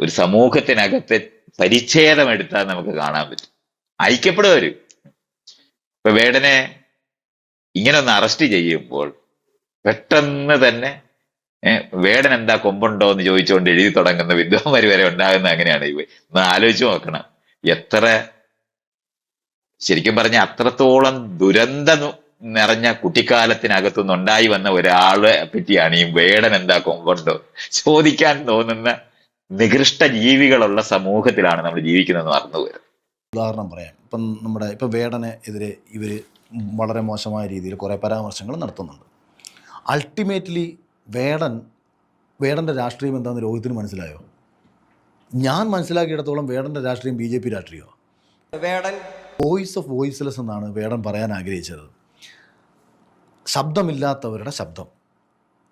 ഒരു സമൂഹത്തിനകത്തെ പരിച്ഛേദം എടുത്താൽ നമുക്ക് കാണാൻ പറ്റും. ഐക്യപ്പെടുവര്. ഇപ്പൊ വേടനെ ഇങ്ങനെ ഒന്ന് അറസ്റ്റ് ചെയ്യുമ്പോൾ പെട്ടെന്ന് തന്നെ വേടൻ എന്താ കൊമ്പുണ്ടോ എന്ന് ചോദിച്ചുകൊണ്ട് എഴുതി തുടങ്ങുന്ന വിദ്വാന്മാര് വരെ ഉണ്ടാകുന്ന അങ്ങനെയാണ്. ഇവ ഒന്ന് ആലോചിച്ചു നോക്കണം. എത്ര ശരിക്കും പറഞ്ഞ അത്രത്തോളം ദുരന്തം നിറഞ്ഞ കുട്ടിക്കാലത്തിനകത്തു ഉണ്ടായി വന്ന ഒരാളെ പറ്റിയാണ് ഈ വേടൻ എന്താ കൊമ്പുണ്ടോ ചോദിക്കാൻ തോന്നുന്ന നികൃഷ്ട ജീവികളുള്ള സമൂഹത്തിലാണ് നമ്മൾ ജീവിക്കുന്നതെന്ന് മറന്നു പോയത്. ഉദാഹരണം പറയാം. ഇപ്പം നമ്മുടെ ഇപ്പം വേടനെ എതിരെ ഇവർ വളരെ മോശമായ രീതിയിൽ കുറേ പരാമർശങ്ങൾ നടത്തുന്നുണ്ട്. അൾട്ടിമേറ്റ്ലി വേടൻ വേടന്റെ രാഷ്ട്രീയം എന്താണെന്ന് രോഹിത്തിന് മനസ്സിലായോ? ഞാൻ മനസ്സിലാക്കിയിടത്തോളം വേടന്റെ രാഷ്ട്രീയം ബി ജെ പി രാഷ്ട്രീയോ വേടൻ. വോയിസ് ഓഫ് വോയിസ്ലെസ് എന്നാണ് വേടൻ പറയാൻ ആഗ്രഹിച്ചത്. ശബ്ദമില്ലാത്തവരുടെ ശബ്ദം.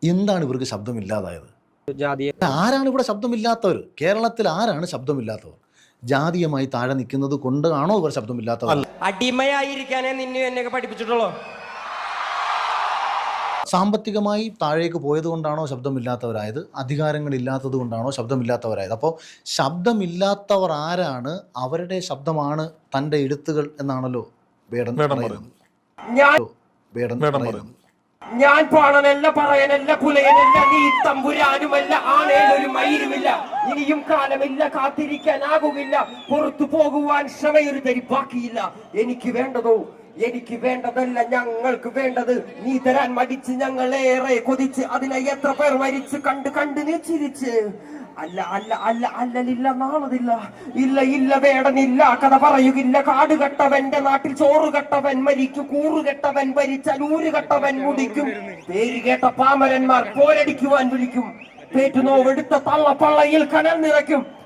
എന്താണ് ഇവർക്ക് ശബ്ദമില്ലാതായത്? ജാതിയെ ആരാണ് ഇവിടെ ശബ്ദമില്ലാത്തവർ? കേരളത്തിൽ ആരാണ് ശബ്ദമില്ലാത്തവർ? ജാതീയമായി താഴെ നിൽക്കുന്നത് കൊണ്ട് ആണോ ഇവർ ശബ്ദമില്ലാത്തവർ? അടിമയായിരിക്കാനേ നിന്നെ എന്നെയൊക്കെ പഠിപ്പിച്ചിട്ടുള്ളൂ. സാമ്പത്തികമായി താഴേക്ക് പോയത് കൊണ്ടാണോ ശബ്ദമില്ലാത്തവരായത്? അധികാരങ്ങളില്ലാത്തത് കൊണ്ടാണോ ശബ്ദമില്ലാത്തവരായത്? അപ്പോൾ ശബ്ദമില്ലാത്തവർ ആരാണ്? അവരുടെ ശബ്ദമാണ് തന്റെ എഴുത്തുകൾ എന്നാണല്ലോ വേടൻ പറയുന്നത്. വേടൻ വേടൻ പറയുന്നത്. ഞാൻ പാണനല്ല പറയനല്ല പുലയനല്ല നീ തമ്പുരാനുമല്ല ആണേലൊരു മയിലുമില്ല. ഇനിയും കാലമില്ല കാത്തിരിക്കാനാകുമില്ല. പുറത്തു പോകുവാൻ ക്ഷമയൊരു തരി ബാക്കിയില്ല. എനിക്ക് വേണ്ടതോ? എനിക്ക് വേണ്ടതല്ല ഞങ്ങൾക്ക് വേണ്ടത്. നീ തരാൻ മടിച്ച് ഞങ്ങൾ ഏറെ കൊതിച്ച് അതിനെ എത്ര പേർ മരിച്ച് കണ്ട് കണ്ട് നീ ചിരിച്ച്. അല്ല അല്ല അല്ല അല്ലലില്ല നാളതില്ല. ഇല്ല ഇല്ല വേടനില്ല കഥ പറയുകില്ല. കാട് കെട്ടവന്റെ നാട്ടിൽ ചോറ് കെട്ടവൻ മരിക്കും കൂറ് കെട്ടവൻ ഭരിച്ചാൽ ഊര് കെട്ടവൻ മുടിക്കും. പേര് കേട്ട പാമരന്മാർ പോരടിക്കുവാൻ വിളിക്കും. പേറ്റുനോവെടുത്ത തള്ളപ്പള്ളയിൽ കനൽ നിറയ്ക്കും.